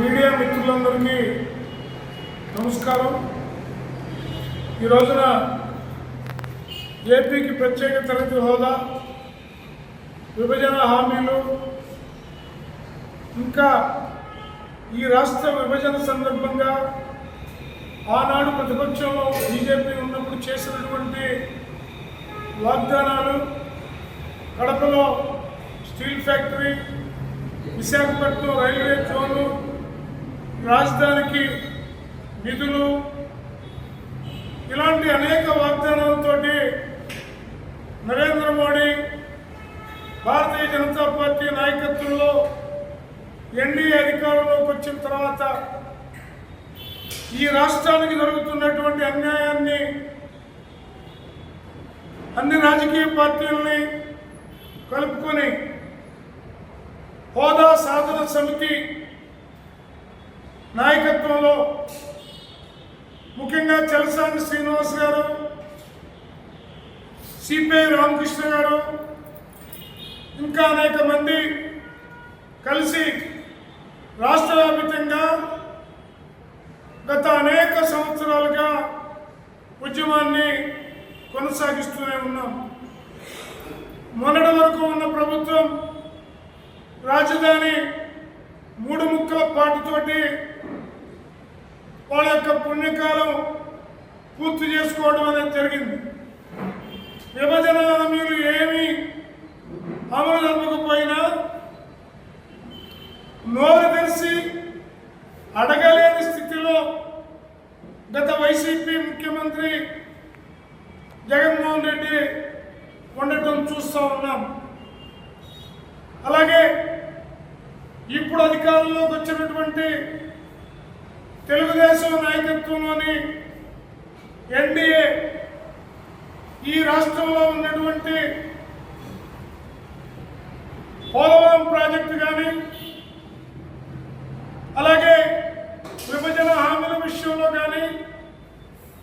Media మిత్రులందరికీ నమస్కారం. ఈ రోజున ఏపీకి ప్రత్యేక తరగతి హోదా విభజన హామీలు ఇంకా ఈ రాష్ట్ర విభజన సందర్భంగా ఆనాడు ప్రతిపక్షంలో బీజేపీ ఉన్నప్పుడు చేసినటువంటి వాగ్దానాలు కడపలో స్టీల్ ఫ్యాక్టరీ విశాఖపట్నం రైల్వే జోన్లు రాజధానికి నిధులు ఇలాంటి అనేక వాగ్దానాలతోటి నరేంద్ర మోడీ భారతీయ జనతా పార్టీ నాయకత్వంలో ఎన్డీఏ అధికారంలోకి వచ్చిన తర్వాత ఈ రాష్ట్రానికి జరుగుతున్నటువంటి అన్యాయాన్ని అన్ని రాజకీయ పార్టీలని కలుపుకొని హోదా సాధన సమితి నాయకత్వంలో ముఖ్యంగా చలసాని శ్రీనివాస్ గారు సిపిఐ రామకృష్ణ గారు ఇంకా అనేక మంది కలిసి రాష్ట్ర వ్యాప్తంగా గత అనేక సంవత్సరాలుగా ఉద్యమాన్ని కొనసాగిస్తూనే ఉన్నాం. మొన్నటి వరకు ఉన్న ప్రభుత్వం రాజధాని మూడు ముక్కల పాటుతోటి వాళ్ళ యొక్క పుణ్యకాలం పూర్తి చేసుకోవడం అనేది జరిగింది. విభజన మీరు ఏమి అమలు జరపకపోయినా నోరు తెరిచి అడగలేని స్థితిలో గత వైసీపీ ముఖ్యమంత్రి జగన్మోహన్ రెడ్డి ఉండటం చూస్తూ ఉన్నాం. అలాగే ఇప్పుడు అధికారంలోకి వచ్చినటువంటి తెలుగుదేశం నాయకత్వంలోని ఎన్డీఏ ఈ రాష్ట్రంలో ఉన్నటువంటి పోలవరం ప్రాజెక్టు కానీ అలాగే విభజన హామీల విషయంలో కానీ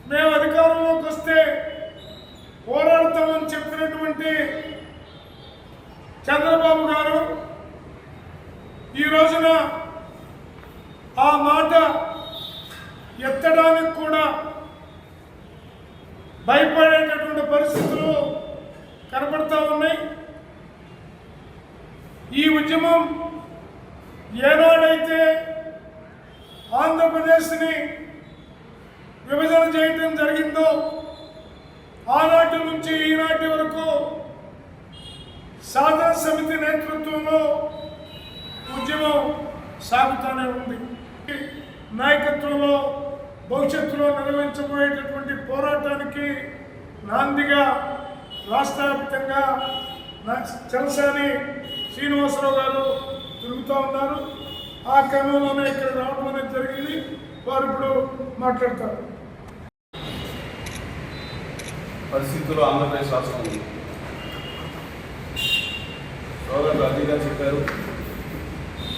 మేము అధికారంలోకి వస్తే పోరాడతామని చెప్పినటువంటి చంద్ర గారు ఈ రోజున ఆ మాట చేయడానికి కూడా భయపడేటటువంటి పరిస్థితులు కనబడతా ఉన్నాయి. ఈ ఉద్యమం ఏనాడైతే ఆంధ్రప్రదేశ్ని విభజన చేయటం జరిగిందో ఆనాటి నుంచి ఈనాటి వరకు సాధన సమితి నేతృత్వంలో ఉద్యమం సాగుతూనే ఉంది. నాయకత్వంలో భవిష్యత్తులో నిర్వహించబోయేటటువంటి పోరాటానికి నాందిగా రాష్ట్ర వ్యాప్తంగా నా- చలసాని శ్రీనివాసరావు గారు తిరుగుతూ ఉన్నారు. ఆ క్రమంలోనే ఇక్కడ రావడం అనేది జరిగింది. వారు ఇప్పుడు మాట్లాడతారు. పరిస్థితుల్లో ఆంధ్రప్రదేశ్ రాష్ట్రం సోదరులు చెప్పారు.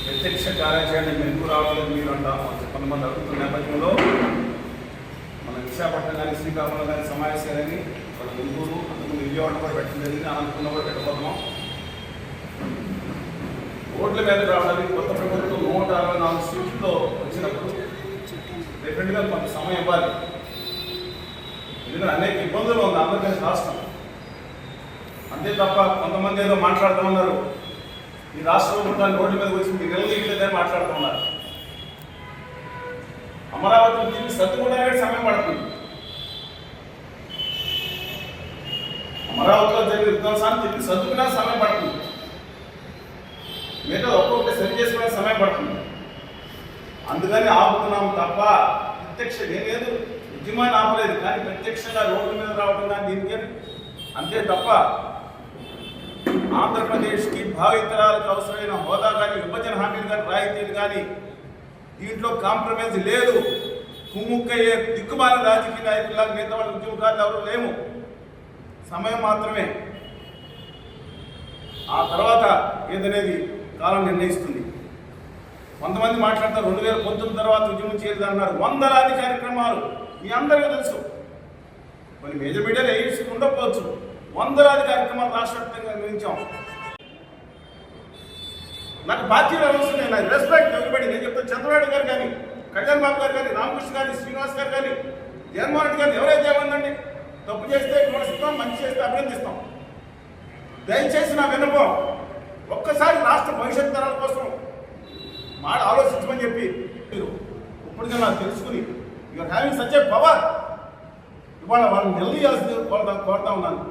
ప్రత్యక్ష కార్యాచరణ మెరుగు రావాలని మీరు అంటారు? కొంతమంది అడుగుతున్న నేపథ్యంలో మన విశాఖపట్నం కానీ శ్రీకాకుళం కానీ సమావేశాలని మన గుంటూరు అందుకు విజయవాడ కూడా పెట్టడం జరిగింది. అనంతపురం కూడా పెట్టబోతున్నాం. రోడ్ల మీద రావడానికి కొత్త ప్రభుత్వం నూట అరవై నాలుగు సీట్లతో వచ్చినప్పుడు డెఫినెట్గా కొంత సమయం ఇవ్వాలి. ఎందుకంటే అనేక ఇబ్బందులు ఉంది ఆంధ్రప్రదేశ్ రాష్ట్రం. అంతే తప్ప కొంతమంది ఏదో మాట్లాడుతూ ఉన్నారు ఈ రాష్ట్ర ప్రభుత్వాన్ని రోడ్డు మీద వచ్చి మీరు నిలదీయట్లేదని మాట్లాడుతున్నారు అమరావతి దీన్ని సర్దుకోవడానికి సమయం పడుతుంది. అమరావతిలో జరిగిన విధ్వంసాన్ని తిరిగి సర్దుకునే సమయం పడుతుంది. మిగతా ఒక్కొక్కటి సరి చేసుకునే సమయం పడుతుంది. అందుకని ఆపుతున్నాం తప్ప ప్రత్యక్ష నేనేదో ఉద్యమాన్ని ఆపలేదు కానీ ప్రత్యక్షంగా రోడ్ల మీద రావడం కానీ దీనికి అంతే తప్ప ఆంధ్రప్రదేశ్కి భావితరాలకు అవసరమైన హోదా కానీ విభజన హామీలు కానీ రాయితీలు కానీ దీంట్లో కాంప్రమైజ్ లేదు. కుమ్ముక్కయ్యే దిక్కుమాల రాజకీయ నాయకులాగా మిగతా వాళ్ళ ఉద్యోగాలు ఎవరు లేము. సమయం మాత్రమే. ఆ తర్వాత ఏదనేది కాలం నిర్ణయిస్తుంది. కొంతమంది మాట్లాడతారు రెండు వేల పంతొమ్మిది తర్వాత ఉద్యమం చేయలేదు వందలాది కార్యక్రమాలు మీ అందరికీ తెలుసు. కొన్ని మేజర్ మీడియాలో ఎయిడ్స్ ఉండకపోవచ్చు. వందలాది కార్యక్రమాలు రాష్ట్ర వ్యాప్తంగా నిర్వహించాం. నాకు బాధ్యత అవసరం నేను నాకు రెస్పెక్ట్ ఎవరిబడి నేను చెప్తాను చంద్రబాబు గారు కానీ కళ్యాణ్ బాబు గారు కానీ రామకృష్ణ గారి శ్రీనివాస్ గారు కానీ జగన్మోహన్ రెడ్డి గారు ఎవరైతే ఏమందండి తప్పు చేస్తే విమర్శిస్తాం మంచి చేస్తే అభినందిస్తాం. దయచేసి నా విన్నపం ఒక్కసారి రాష్ట్ర భవిష్యత్ తరాల కోసం మాట ఆలోచించమని చెప్పి మీరు ఇప్పటికే నాకు తెలుసుకుని you are having such a power ఇవాళ వాళ్ళని నిలదీయాల్సింది కోరుతా కోరుతా ఉన్నాను.